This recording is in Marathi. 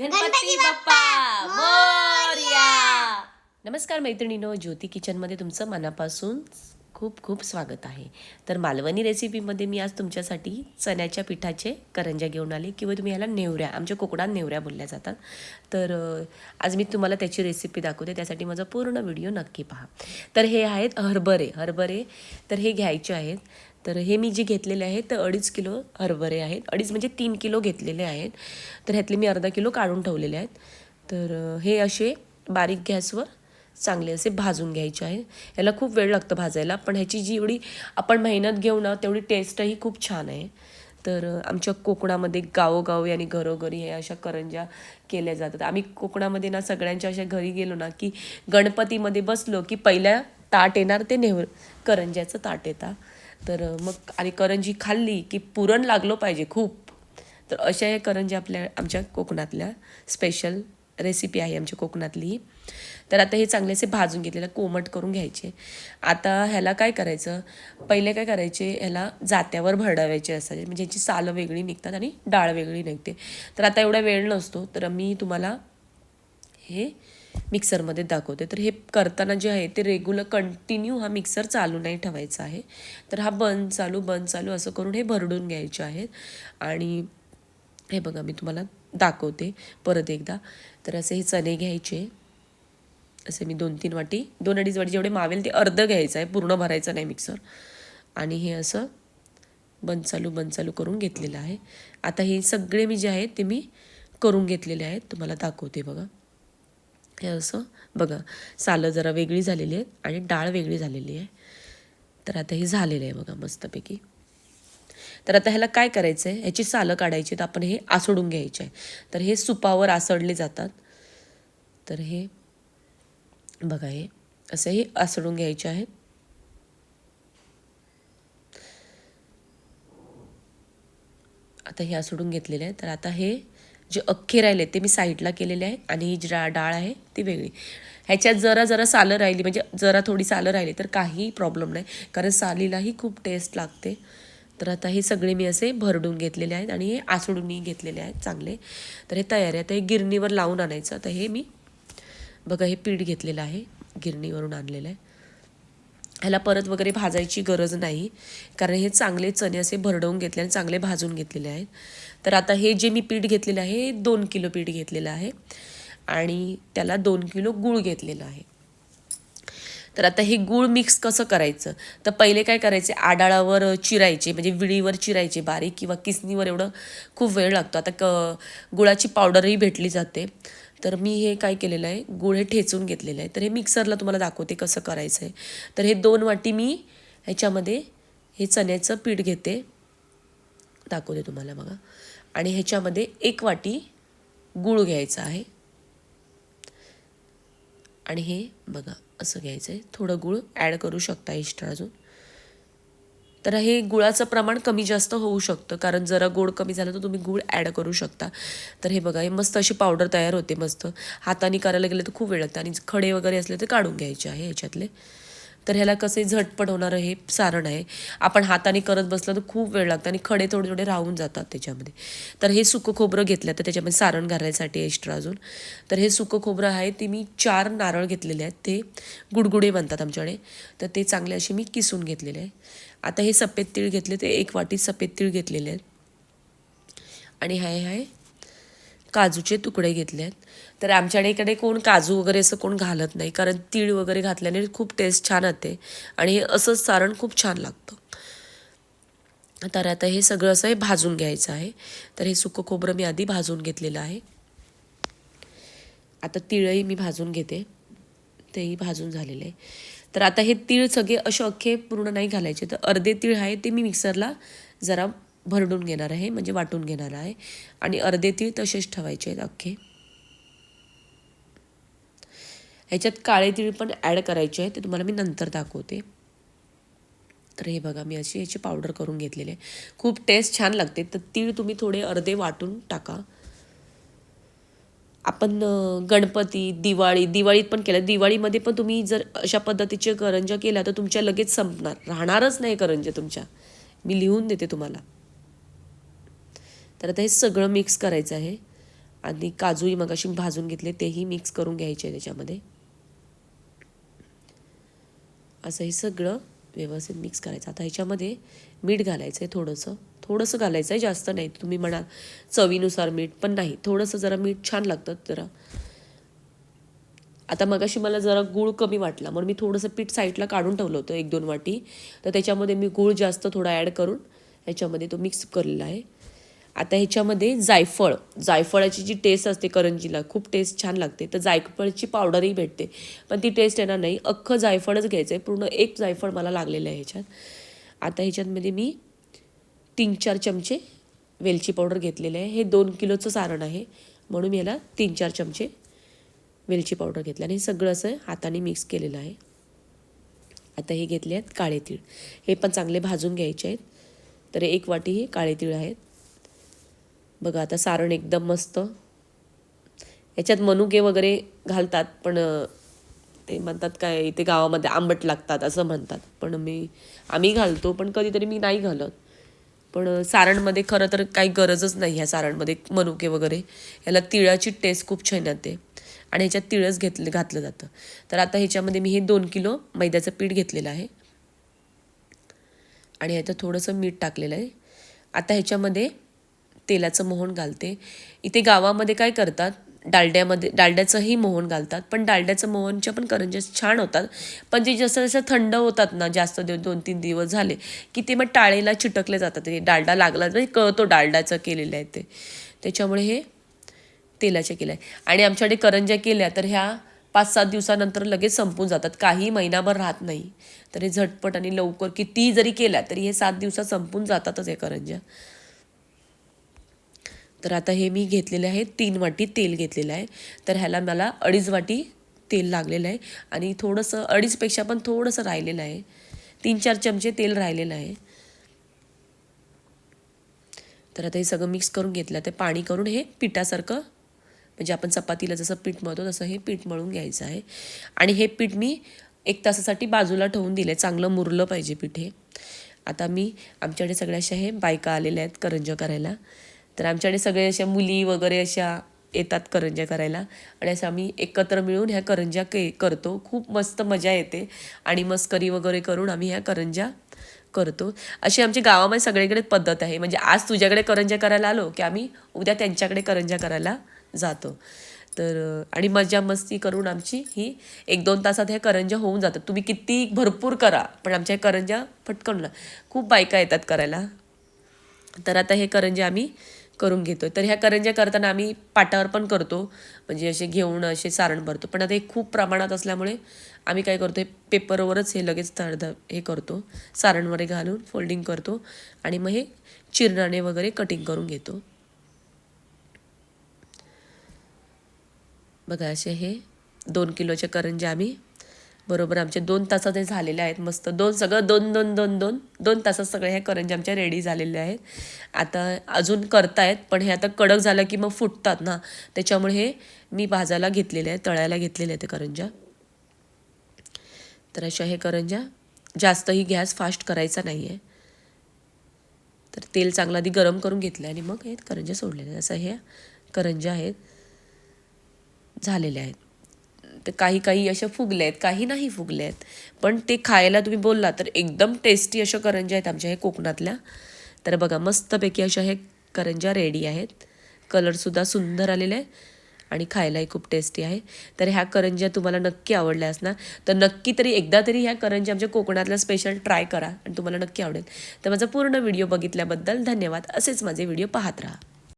गणपती बाप्पा! मोरया! नमस्कार मैत्रिणीनो ज्योती किचनमध्ये तुमचं मनापासून खूप खूप स्वागत आहे. तर मालवणी रेसिपीमध्ये मी आज तुमच्यासाठी चण्याच्या पिठाचे करंज्या घेऊन आले किंवा तुम्ही ह्याला नेवऱ्या आमच्या कोकणात नेवऱ्या बोलल्या जातात. तर आज मी तुम्हाला त्याची रेसिपी दाखवते त्यासाठी माझा पूर्ण व्हिडिओ नक्की पहा. तर हे आहेत हरभरे हरभरे तर हे घ्यायचे आहेत. तर हे मी जे घेतलेले आहेत तर अडीच किलो हरभरे आहेत. अडीच म्हणजे तीन किलो घेतलेले आहेत. तर ह्यातले मी अर्धा किलो काढून ठेवलेले आहेत. तर हे असे बारीक गॅसवर चांगले असे भाजून घ्यायचे आहे. ह्याला खूप वेळ लागतं भाजायला पण ह्याची जी एवढी आपण मेहनत घेऊ ना तेवढी टेस्टही खूप छान आहे. तर आमच्या कोकणामध्ये गावोगावी आणि घरोघरी हे अशा करंज्या केल्या जातात. आम्ही कोकणामध्ये ना सगळ्यांच्या अशा घरी गेलो ना की गणपतीमध्ये बसलो की पहिल्या ताट येणार ते नेह करंज्याचं ताट येतात तर मग आणि करंजी खाल्ली की पुरण लागलो पाहिजे खूप. तर अशा हे करंजी आपल्या आमच्या कोकणातल्या स्पेशल रेसिपी आहे आमच्या कोकणातली. तर आता हे चांगले असे भाजून घेतलेलं कोमट करून घ्यायचे. आता ह्याला काय करायचं? पहिले काय करायचे? ह्याला जात्यावर भरडावायचे असायचे. म्हणजे ह्याची सालं वेगळी निघतात आणि डाळ वेगळी निघते. तर आता एवढा वेळ नसतो. तर मी तुम्हाला हे मिक्सरमध्ये दाखवते. तर हे करताना जे आहे ते रेग्युलर कंटिन्यू हा मिक्सर चालू नाही ठेवायचा आहे. तर हा बंद चालू बंद चालू असं करून हे भरडून घ्यायचे आहेत. आणि हे बघा मी तुम्हाला दाखवते परत एकदा. तर असे हे चणे घ्यायचे. असे मी दोन तीन वाटी दोन अडीच वाटी जेवढे मावेल ते अर्ध घ्यायचं आहे. पूर्ण भरायचं नाही मिक्सर आणि हे असं बंद चालू बंद चालू करून घेतलेलं आहे. आता हे सगळे मी जे आहेत ते मी करून घेतलेले आहेत. तुम्हाला दाखवते बघा. हे असं. बघा सालं जरा वेगळी झालेली आहेत आणि डाळ वेगळी झालेली आहे. तर आता हे झालेलं आहे बघा मस्तपैकी. तर आता ह्याला काय करायचं आहे ह्याची सालं काढायची तर आपण हे आसडून घ्यायचे आहे. तर हे सुपावर आसडले जातात. तर हे बघा हे असं हे आसडून घ्यायचे आहेत आता हे आसडून घेतलेले आहे. तर आता हे जे अख्खे राहिले ते मी साईडला केलेले आहे आणि ही जी डाळ आहे ती वेगळी. ह्याच्यात जरा जरा सालं राहिली म्हणजे जरा थोडी सालं राहिली तर काही प्रॉब्लेम नाही. कारण सालीलाही खूप टेस्ट लागते. तर आता हे सगळे मी असे भरडून घेतलेले आहेत आणि हे आसडूनही घेतलेले आहेत चांगले. तर हे तयार आहे. आता हे गिरणीवर लावून आणायचं. तर हे मी बघा हे पीठ घेतलेलं आहे. गिरणीवरून आणलेलं आहे. ह्याला परत वगैरे भाजायची गरज नाही. कारण हे चांगले चणे असे भरडवून घेतले आणि चांगले भाजून घेतलेले आहेत. तर आता हे जे मी पीठ घेतलेलं आहे हे दोन किलो पीठ घेतलेलं आहे. आणि त्याला दोन किलो गूळ घेतलेलं आहे. तर आता हे गूळ मिक्स कसं करायचं? तर पहिले काय करायचे? आडाळावर चिरायचे म्हणजे विळीवर चिरायचे बारीक किंवा किसनीवर एवढं खूप वेळ लागतो. आता क गुळाची पावडरही भेटली जाते. तर मी हे काय केलेलं आहे? गुळ हे ठेचून घेतलेलं आहे. तर हे मिक्सरला तुम्हाला दाखवते कसं करायचं आहे तर हे दोन वाटी मी ह्याच्यामध्ये हे चण्याचं पीठ घेते. दाखवते तुम्हाला बघा. आणि ह्याच्यामध्ये एक वाटी गूळ घ्यायचा आहे. आणि हे बघा असं घ्यायचं आहे थोडं गूळ ॲड करू शकता इष्ट अजून. तर हे गुळाचं प्रमाण कमी जास्त होऊ शकतं. कारण जरा गोड कमी झालं तर तुम्ही गूळ ॲड करू शकता. तर हे बघा हे मस्त अशी पावडर तयार होते मस्त. हाताने करायला गेलं तर खूप वेळ लागतं आणि खडे वगैरे असले तर काढून घ्यायचे आहे ह्याच्यातले. तर ह्याला कसे झटपट होणारं हे सारण आहे. आपण हाताने करत बसलं तर खूप वेळ लागतं आणि खडे थोडे थोडे राहून जातात त्याच्यामध्ये. तर हे सुकं खोबरं घेतलं तर त्याच्यामध्ये सारण घालायसाठी एक्स्ट्रा अजून. तर हे सुकं खोबरं आहे ते मी चार नारळ घेतलेले आहेत. ते गुडगुडे बनतात आमच्याकडे. तर ते चांगले असे मी किसून घेतलेले आहे. आता हे सफेद तीळ घेतले ते एक वाटी सफेद तीळ घेतलेले आहेत. आणि हाय हाय काजूचे तुकडे घेतले आहेत तर आमच्याकडे इकडे कोण काजू वगैरे असं कोण घालत नाही कारण तीळ वगैरे घातल्याने खूप टेस्ट छान येते आणि हे असंच सारण खूप छान लागतं. तर आता हे सगळं असं हे भाजून घ्यायचं आहे. तर हे सुकं खोबरं मी आधी भाजून घेतलेलं आहे. आता तिळही मी भाजून घेते. तेही भाजून झालेले आहे. तर आता हे तीळ सगळे असे अख्खे पूर्ण नाही घालायचे. तर अर्धे तीळ आहे ते मी मिक्सरला जरा भरडून घेणार आहे म्हणजे वाटून घेणार आहे. आणि अर्धे तीळ तसेच ठेवायचे आहेत अख्खे. ह्याच्यात काळे तीळ पण ॲड करायचे आहे ते तुम्हाला मी नंतर दाखवते. तर हे बघा मी अशी याची पावडर करून घेतलेली आहे. खूप टेस्ट छान लागते. तर तीळ तुम्ही थोडे अर्धे वाटून टाका. आपण गणपती दिवाळी दिवाळीत पण केलं. दिवाळीमध्ये पण तुम्ही जर अशा पद्धतीचे करंज केल्या तर तुमच्या लगेच संपणार. राहणारच नाही करंज तुमच्या. मी लिहून देते तुम्हाला. तर आता हे सगळं मिक्स करायचं आहे. आणि काजूही मग अशी भाजून घेतले तेही मिक्स करून घ्यायचे त्याच्यामध्ये. असं हे सगळं व्यवस्थित मिक्स करायचं. आता ह्याच्यामध्ये मीठ घालायचं आहे थोडंसं. थोडंसं घालायचं आहे जास्त नाही. तुम्ही म्हणाल चवीनुसार मीठ पण नाही. थोडंसं जरा मीठ छान लागतं जरा. आता मगाशी मला जरा गूळ कमी वाटला. म्हणून मी थोडंसं पीठ साईडला काढून ठेवलं होतं एक दोन वाटी. तर त्याच्यामध्ये मी गूळ जास्त थोडा ॲड करून ह्याच्यामध्ये तो मिक्स केलेला आहे. आता ह्याच्यामध्ये जायफळ जायफळाची जी टेस्ट असते करंजीला खूप टेस्ट छान लागते. तर जायफळची पावडरही भेटते. पण ती टेस्ट येणार नाही. अख्खं जायफळच घ्यायचं आहे पूर्ण एक जायफळ मला लागलेलं आहे ह्याच्यात. आता ह्याच्यामध्ये मी तीन चार चमचे वेलची पावडर घेतलेले आहे. हे दोन किलोचं सारण आहे. म्हणून मी याला तीन चार चमचे वेलची पावडर घेतली आणि हे सगळं असं हाताने मिक्स केलेलं आहे. आता हे घेतले आहेत काळे तीळ. हे पण चांगले भाजून घ्यायचे आहेत. तर एक वाटी हे काळे तीळ आहेत. बघा आता सारण एकदम मस्त. याच्यात मनुके वगैरे घालतात पण ते म्हणतात काय इथे गावामध्ये आंबट लागतात असं म्हणतात. पण मी आम्ही घालतो पण कधीतरी मी नाही घालत. पण सारणमध्ये खरं तर काही गरजच नाही ह्या सारणमध्ये मनुके वगैरे. याला तिळाची टेस्ट खूप छान येते. आणि ह्याच्यात तिळच घेतलं घातलं जातं. तर आता ह्याच्यामध्ये मी हे दोन किलो मैद्याचं पीठ घेतलेलं आहे. आणि ह्याच्यात थोडंसं मीठ टाकलेलं आहे. आता ह्याच्यामध्ये तेलाचं मोहन घालते. इथे गावामध्ये काय करतात? डालड्यामध्ये डालड्याचंही मोहन घालतात. पण डालड्याचं मोहनच्या पण करंज्या छान होतात. पण जे जसं जसं थंड होतात ना जास्त दिवस दोन तीन दिवस झाले की ते मग टाळेला चिटकले जातात. ते डालडा लागला म्हणजे कळतो डालड्याचं केलेलं आहे ते. त्याच्यामुळे हे तेलाच्या केल्या आहे आणि आमच्याकडे करंज्या केल्या तर ह्या पाच सात दिवसानंतर लगेच संपून जातात. काही महिनाभर राहत नाही. तर हे झटपट आणि लवकर किती जरी केल्या तरी हे सात दिवसात संपून जातातच हे करंज्या. तर आता हे मी घेतलेले आहे तीन वाटी तेल घेतलेलं आहे. तर ह्याला मला अडीच वाटी तेल लागलेलं आहे आणि थोडंसं अडीचपेक्षा पण थोडंसं राहिलेलं आहे. तीन चार चमचे तेल राहिलेलं आहे. तर आता हे सगळं मिक्स करून घेतलं. ते पाणी करून हे पिठासारखं म्हणजे आपण चपातीला जसं पीठ मळतो तसं हे पीठ मळून घ्यायचं आहे. आणि हे पीठ मी एक तासासाठी बाजूला ठेवून दिलं चांगलं मुरलं पाहिजे पीठ हे. आता मी आमच्याकडे सगळ्या अशा हे बायका आलेल्या आहेत करंज्या करायला. तर आमच्याकडे सगळे अशा मुली वगैरे अशा येतात करंज्या करायला. आणि असं आम्ही एकत्र मिळून ह्या करंज्या के करतो. खूप मस्त मजा येते. आणि मस्करी वगैरे करून आम्ही ह्या करंज्या करतो. अशी आमच्या गावामध्ये सगळीकडे पद्धत आहे. म्हणजे आज तुझ्याकडे करंज्या करायला आलो की आम्ही उद्या त्यांच्याकडे करंज्या करायला जातो. तर आणि मजा मस्ती करून आमची ही एक दोन तासात ह्या करंज्या होऊन जातात. तुम्ही किती भरपूर करा पण आमच्या करंज्या पटकन खूप बायका येतात करायला. तर आता हे करंजे आम्ही करून घेतो तर ह्या करंज्या करताना आम्ही पाटावर पण करतो. म्हणजे असे घेऊन असे सारण भरतो. पण आता हे खूप प्रमाणात असल्यामुळे आम्ही काय करतो हे पेपरवरच हे लगेच तळद हे करतो. सारण घालून फोल्डिंग करतो आणि मग हे चिरणाने वगैरे कटिंग करून घेतो. बघा असे हे दोन किलोच्या करंज्या आम्ही बरोबर आमचे दोन तासात हे झालेले आहेत मस्त. दोन सगळं दोन दोन दोन दोन दोन तासात सगळे हे करंजे आमच्या रेडी झालेले आहेत. आता अजून करतायत पण हे आता कडक झालं की मग फुटतात ना. त्याच्यामुळे हे मी भाजायला घेतलेले आहे तळायला घेतलेले आहेत ते करंज्या. तर अशा हे करंज्या. जास्तही गॅस फास्ट करायचा नाही आहे तर तेल चांगलं आधी गरम करून घेतलं आणि मग हे करंज्या सोडलेले असं हे करंज्या आहेत झालेल्या आहेत. तर काही काही अशा फुगल्या आहेत काही नाही फुगल्या आहेत. पण ते खायला तुम्ही बोलला तर एकदम टेस्टी अशा करंज्या आहेत आमच्या हे कोकणातल्या. तर बघा मस्तपैकी अशा हे करंज्या रेडी आहेत. कलरसुद्धा सुंदर आलेले आहे आणि खायलाही खूप टेस्टी आहे. तर ह्या करंज्या तुम्हाला नक्की आवडल्या असणार. तर नक्की तरी एकदा तरी ह्या करंज्या आमच्या कोकणातल्या स्पेशल ट्राय करा आणि तुम्हाला नक्की आवडेल. तर माझा पूर्ण व्हिडिओ बघितल्याबद्दल धन्यवाद. असेच माझे व्हिडिओ पाहत राहा.